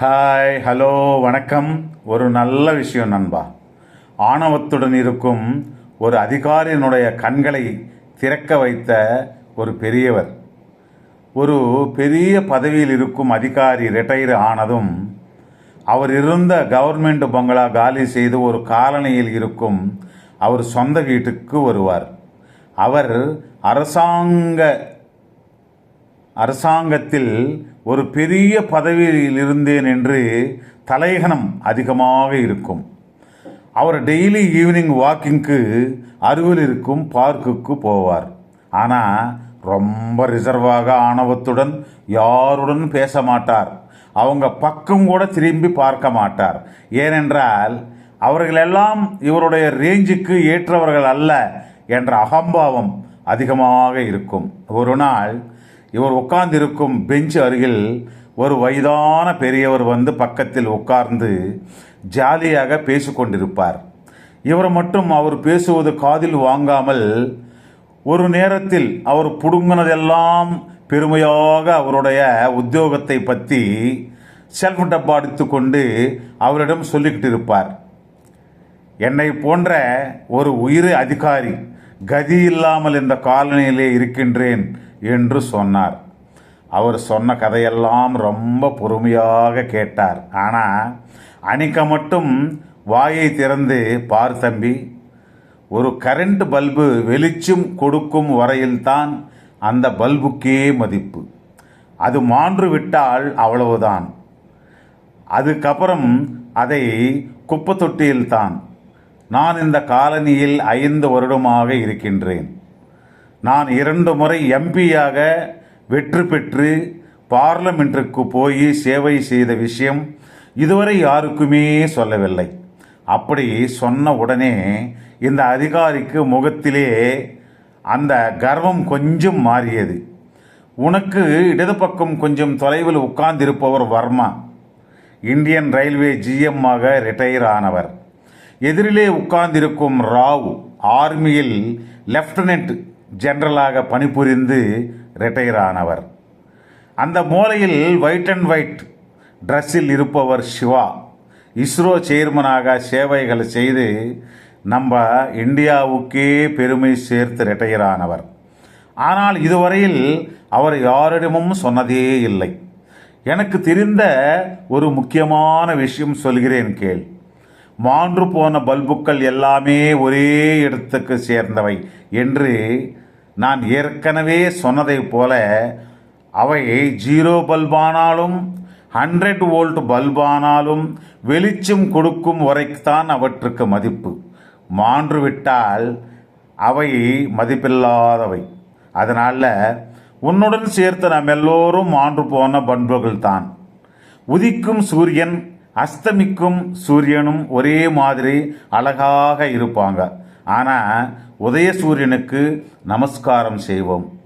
Hi hello வணக்கம். ஒரு நல்ல விஷயம் நண்பா. ஆணவத்துடன் இருக்கும் ஒரு அதிகாரியினுடைய கண்களை திறக்க வைத்த ஒரு பெரியவர். ஒரு பெரிய பதவியில் இருக்கும் அதிகாரி ரிட்டையர் ஆனதும் அவர் இருந்த கவர்மெண்ட் பங்களா காலி செய்து ஒரு காலனியில் இருக்கும் அவர் சொந்த வீட்டுக்கு வருவார். அவர் அரசாங்க அரசாங்கத்தில் ஒரு பெரிய பதவியில் இருந்தேன் என்று தலைகணம் அதிகமாக இருக்கும். அவர் டெய்லி ஈவினிங் வாக்கிங்க்கு அருகில் இருக்கும் பார்க்குக்கு போவார். ஆனால் ரொம்ப ரிசர்வாக ஆணவத்துடன் யாருடன் பேச மாட்டார். அவங்க பக்கம் கூட திரும்பி பார்க்க மாட்டார். ஏனென்றால் அவர்களெல்லாம் இவருடைய ரேஞ்சுக்கு ஏற்றவர்கள் அல்ல என்ற அகம்பாவம் அதிகமாக இருக்கும். ஒரு நாள் இவர் உட்கார்ந்திருக்கும் பெஞ்ச் அருகில் ஒரு வயதான பெரியவர் வந்து பக்கத்தில் உட்கார்ந்து ஜாலியாக பேசிக்கொண்டிருப்பார். இவர் மட்டும் அவர் பேசுவது காதில் வாங்காமல் ஒரு நேரத்தில் அவர் புடுங்கினதெல்லாம் பெருமையாக அவருடைய உத்தியோகத்தை பற்றி செல்ஃப் டப்பா கொண்டு அவரிடம் சொல்லிக்கிட்டு இருப்பார். என்னை போன்ற ஒரு உயிர் அதிகாரி கதி இல்லாமல் இந்த காலனியிலே இருக்கின்றேன். என்று சொன்னார். அவர் சொன்ன கதையெல்லாம் ரொம்ப பொறுமையாக கேட்டார். ஆனால் அணிக்க மட்டும் வாயை திறந்து பார் தம்பி ஒரு கரண்ட் பல்பு வெளிச்சம் கொடுக்கும் வரையில்தான் அந்த பல்புக்கே மதிப்பு. அது மான்று விட்டால் அவ்வளவுதான். அதுக்கப்புறம் அதை குப்பை தொட்டியில்தான். நான் இந்த காலனியில் ஐந்து வருடமாக இருக்கின்றேன். நான் இரண்டு முறை எம்பியாக வெற்றி பெற்று பார்லமெண்ட்டுக்கு போய் சேவை செய்த விஷயம் இதுவரை யாருக்குமே சொல்லவில்லை. அப்படி சொன்ன உடனே இந்த அதிகாரிக்கு முகத்திலே அந்த கர்வம் கொஞ்சம் மாறியது. உனக்கு இடது பக்கம் கொஞ்சம் தொலைவில் உட்கார்ந்திருப்பவர் வர்மா. இந்தியன் ரயில்வே ஜிஎம் ஆக ரிட்டையர் ஆனவர். எதிரிலே உட்கார்ந்திருக்கும் ராவ் ஆர்மியில் லெப்டினன்ட் ஜென்ரலாக பணிபுரிந்து ரிட்டையர் ஆனவர். அந்த மூலையில் ஒயிட் அண்ட் ஒயிட் ட்ரெஸ்ஸில் இருப்பவர் சிவா. இஸ்ரோ சேர்மனாக சேவைகளை செய்து நம்ம இந்தியாவுக்கே பெருமை சேர்த்து ரிட்டையர் ஆனவர். ஆனால் இதுவரையில் அவர் யாரிடமும் சொன்னதே இல்லை. எனக்கு தெரிந்த ஒரு முக்கியமான விஷயம் சொல்கிறேன் கேள். மான்று போன பல்புக்கள் எல்லாமே ஒரே இடத்துக்கு சேர்ந்தவை என்று நான் ஏற்கனவே சொன்னதைப் போல அவை ஜீரோ பல்பானாலும் ஹண்ட்ரட் வோல்ட் பல்பானாலும் வெளிச்சம் கொடுக்கும் வரைக்குத்தான் அவற்றுக்கு மதிப்பு. மான்று விட்டால் அவை மதிப்பில்லாதவை. அதனால் உன்னுடன் சேர்த்து நாம் எல்லோரும் மான்று போன பண்புகள் தான் உதிக்கும் சூரியன் அஸ்தமிக்கும் சூரியனும் ஒரே மாதிரி அழகாக இருப்பாங்க. ஆனால் உதய சூரியனுக்கு நமஸ்காரம் செய்வோம்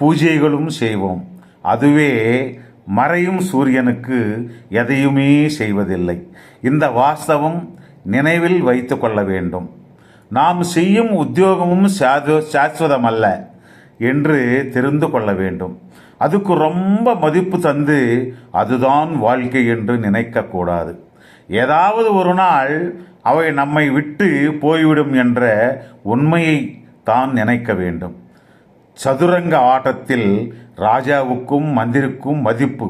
பூஜைகளும் செய்வோம். அதுவே மறையும் சூரியனுக்கு எதையுமே செய்வதில்லை. இந்த வாஸ்தவம் நினைவில் வைத்து கொள்ள வேண்டும். நாம் செய்யும் உத்தியோகமும் சாது- சாஸ்வதமல்ல என்று தெரிந்து கொள்ள வேண்டும். அதுக்கு ரொம்ப மதிப்பு தந்து அதுதான் வாழ்க்கை என்று நினைக்கக்கூடாது. ஏதாவது ஒரு நாள் அவை நம்மை விட்டு போய்விடும் என்ற உண்மையை தான் நினைக்க வேண்டும். சதுரங்க ஆட்டத்தில் ராஜாவுக்கும் மந்திரிக்கும் மதிப்பு.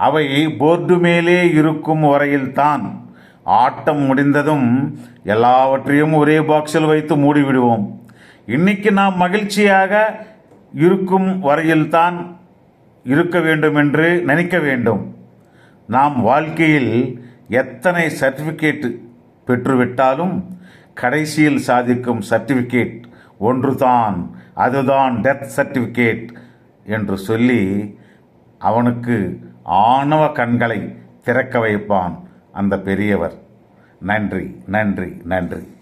அவை போர்டு மேலே இருக்கும் வரையில்தான் ஆட்டம் முடிந்ததும் எல்லாவற்றையும் ஒரே பாக்ஸில் வைத்து மூடிவிடுவோம். இன்னைக்கு நாம் மகிழ்ச்சியாக இருக்கும் வரையில்தான் இருக்க வேண்டும் என்று நினைக்க வேண்டும். நாம் வாழ்க்கையில் எத்தனை சர்டிஃபிகேட் பெற்றுவிட்டாலும் கடைசியில் சாதிக்கும் சர்டிஃபிகேட் ஒன்றுதான். அதுதான் டெத் சர்டிஃபிகேட் என்று சொல்லி அவனுக்கு ஆணவ கண்களை திறக்க வைப்பான் அந்த பெரியவர். நன்றி நன்றி நன்றி.